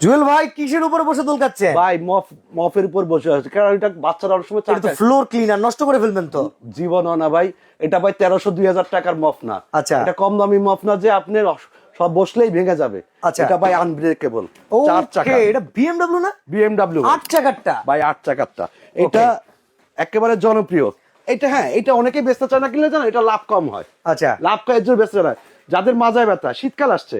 জুয়েল ভাই কিসের উপরে বসে দোল ভাই মফ মফের উপর বসে আছে। কারণ এটা বাচ্চারা অনেক সময় এটা তো ফ্লোর ক্লিনার নষ্ট করে ফেলবেন তো। জীবন না ভাই। এটা ভাই তেরোশো দুই হাজার টাকার মফ না। আচ্ছা। এটা কম দামি মফ না যে আপনি সব বসলেই ভেঙে যাবে। আচ্ছা। এটা ভাই আনব্রেকেবল চার চাকা। এটা বিএমডব্লিউ না? বিএমডাব্লিউ আট চাকারটা? ভাই আট চাকারটা। এটা একেবারে জনপ্রিয়। এটা হ্যাঁ এটা অনেকে বেচতে চায় না কিনলে জানো এটা লাভ কম হয়। আচ্ছা। লাভ কয়ের জন্য বেচতে না। যাদের মাজায় ব্যথা শীতকাল আসছে।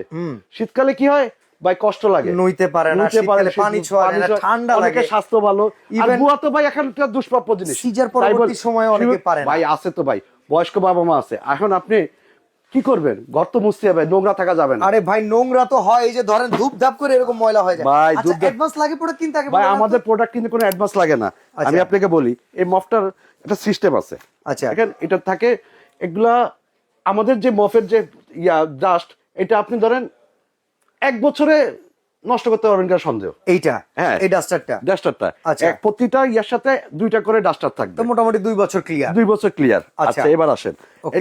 শীতকালে কি হয়? ভাই কষ্ট লাগে। নইতে পারে না, শীতকালে পানি ছোঁয়া না, ঠান্ডা লাগে। স্বাস্থ্য ভালো। আর বুয়া তো ভাই এখন একটা দুষ্প্রাপ্য জিনিস। সিজার পরবর্তী সময়ে অনেকে পারে ভাই আছে তো ভাই বয়স্ক বাবা মা আছে। এখন আপনি কি করবেন? ঘর তো মুছতে হবে নোংরা থাকা যাবে না। আরে ভাই নোংরা তো হয় এই যে ধরেন ধূপ ধাপ করে এরকম ময়লা হয়ে যায়। ভাই, আচ্ছা অ্যাডভান্স লাগে প্রোডাক্ট কিনতে আগে ভাই আমাদের প্রোডাক্ট কিন্তু কোনো অ্যাডভান্স লাগে না। আচ্ছা। আমি আপনাকে বলি এই মফটার একটা সিস্টেম আছে। আচ্ছা। দেখেন এটা থাকে এগুলা আমাদের যে মফের যে ইয়া ডাস্ট এটা আপনি ধরেন এক বছরে নষ্ট করতে পারবেন কিনা সন্দেহ এইটা হ্যাঁ। এই ডাস্টারটা ডাস্টারটা আচ্ছা। প্রতিটা ইয়ার সাথে দুইটা করে ডাস্টার থাকবে তো মোটামুটি দুই বছর ক্লিয়ার দুই বছর ক্লিয়ার আচ্ছা। আচ্ছা এবার আসেন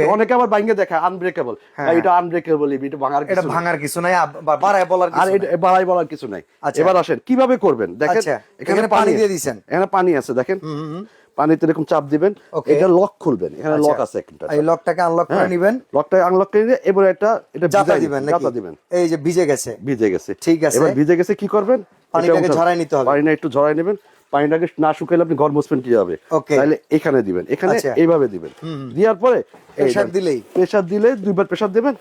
অনেকে আবার বাইঙ্গে দেখায় আনব্রেকেবল হ্যাঁ। এটা আনব্রেকেবল এটা ভাঙার এটা কিছু নেই। ভাঙার কিছু নাই আব- বা- বাড়ায় বলার আর এটা। বাড়াই বলার কিছু নাই আচ্ছা। এবার আসেন কীভাবে করবেন দেখেন আচ্ছা, এখানে পানি দিয়ে দিছেন। এখানে পানি আছে দেখেন পানিতে এরকম চাপ দিবেন এটা লক খুলবেন এখানে আচ্ছা। লক আছে একটা এই লকটাকে আনলক করে নিবেন। লকটা আনলক করে দিয়ে এবার এটা এটা জাতা দিবেন জাতা দিবেন। এই যে ভিজে গেছে। ভিজে গেছে। ঠিক আছে। এবার ভিজে গেছে কি করবেন? পানিটাকে ঝরায় নিতে হবে। পানিটা একটু ঝরাই নেবেন। পানিটাকে না শুকাইলে আপনি ঘর মুছবেন কীভাবে? Okay. তাহলে এখানে দিবেন। এখানে আচ্ছা। এইভাবে দিবেন। দেওয়ার পরে প্রেসার দিলেই? প্রেসার দিলে দুইবার প্রেসার দিবেন।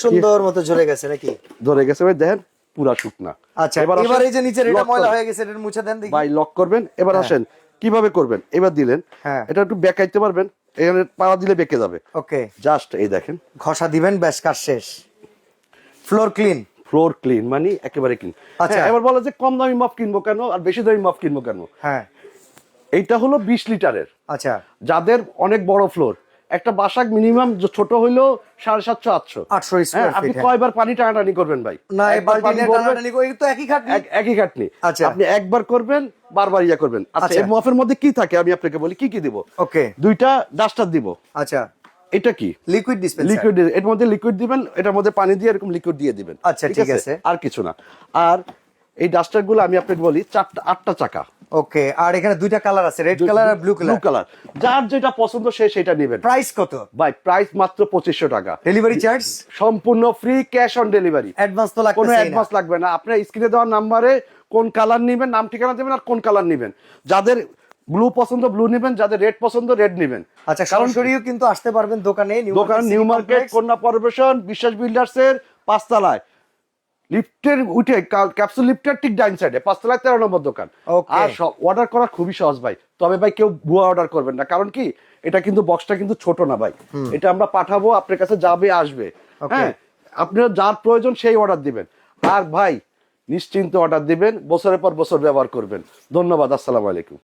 সুন্দর মতো ঝরে গেছে নাকি? ধরে গেছে এবার দেখেন পুরা শুকনা। আচ্ছা এবার এই যে নিচের এটা ময়লা হয়ে গেছে এটা মুছে দেন দেখি। ভাই লক করবেন। এবার আসেন কীভাবে করবেন? এবার দিলেন। হ্যাঁ। এটা একটু বেকাইতে পারবেন। এখানে পাড়া দিলে বেঁকে যাবে। ওকে। জাস্ট এই দেখেন। ঘষা দিবেন ব্যাস কাজ শেষ। ফ্লোর ক্লিন ফ্লোর ক্লিন মানে একেবারে ক্লিন আচ্ছা। আচ্ছা এবার বলো যে কম দামি মাপ কিনবো কেন আর বেশি দামি মাপ কিনবো কেন? হ্যাঁ। এইটা হলো বিশ লিটারের। আচ্ছা। যাদের অনেক বড় ফ্লোর একটা বাসা মিনিমাম ছোট হইল সাড়ে সাতশো আটশো। 800 square হ্যাঁ, আপনি হ্যাঁ। কয়বার পানি টানাটানি করবেন ভাই? না খাটনি? একই খাটনি। আচ্ছা। আপনি একবার করবেন বারবার ইয়া করবেন। আচ্ছা আচ্ছা। এই মফের মধ্যে কি থাকে? আমি আপনাকে বলি কি কি দিব? ওকে। দুইটা ডাস্টার দিব। আচ্ছা। এটা কি? লিকুইড ডিসপেন্সার লিকুইড এর মধ্যে লিকুইড দিবেন এটার মধ্যে পানি দিয়ে এরকম লিকুইড দিয়ে দিবেন। আচ্ছা, ঠিক আছে। আর কিছু না। আর এই ডাস্টারগুলো আমি আপনাকে বলি চারটা আটটা চাকা। ওকে আর এখানে দুইটা কালার আছে রেড কালার আর ব্লু কালার কালার যার যেটা পছন্দ সে সেটা নেবেন। প্রাইস কত? ভাই প্রাইস মাত্র পঁচিশশো টাকা। ডেলিভারি চার্জ সম্পূর্ণ free cash on delivery advance তো লাগবে কোনো অ্যাডভান্স লাগবে না। আপনার স্ক্রিনে দেওয়ার নাম্বারে কোন কালার নেবেন নাম ঠিকানা দেবেন আর কোন কালার নেবেন। যাদের ব্লু পছন্দ ব্লু নেবেন যাদের রেড পছন্দ রেড নেবেন। আচ্ছা কারণ সরাসরিও কিন্তু আসতে পারবেন দোকানে new market. Kanya corporation Biswas builders এর পাঁচতলায়। লিফটের উঠে ক্যাপসুল লিফটের ঠিক ডাইন সাইডে পাঁচতলায় তেরো নম্বর দোকান। আর অর্ডার করা খুবই সহজ ভাই। তবে ভাই কেউ ভুয়া অর্ডার করবেন না। কারণ কি এটা কিন্তু বক্সটা কিন্তু ছোট না ভাই। এটা আমরা পাঠাবো আপনার কাছে যাবে আসবে. হ্যাঁ আপনার যার প্রয়োজন সেই অর্ডার দিবেন। আর ভাই নিশ্চিন্ত অর্ডার দিবেন বছরের পর বছর ব্যবহার করবেন। ধন্যবাদ আসসালামু আলাইকুম।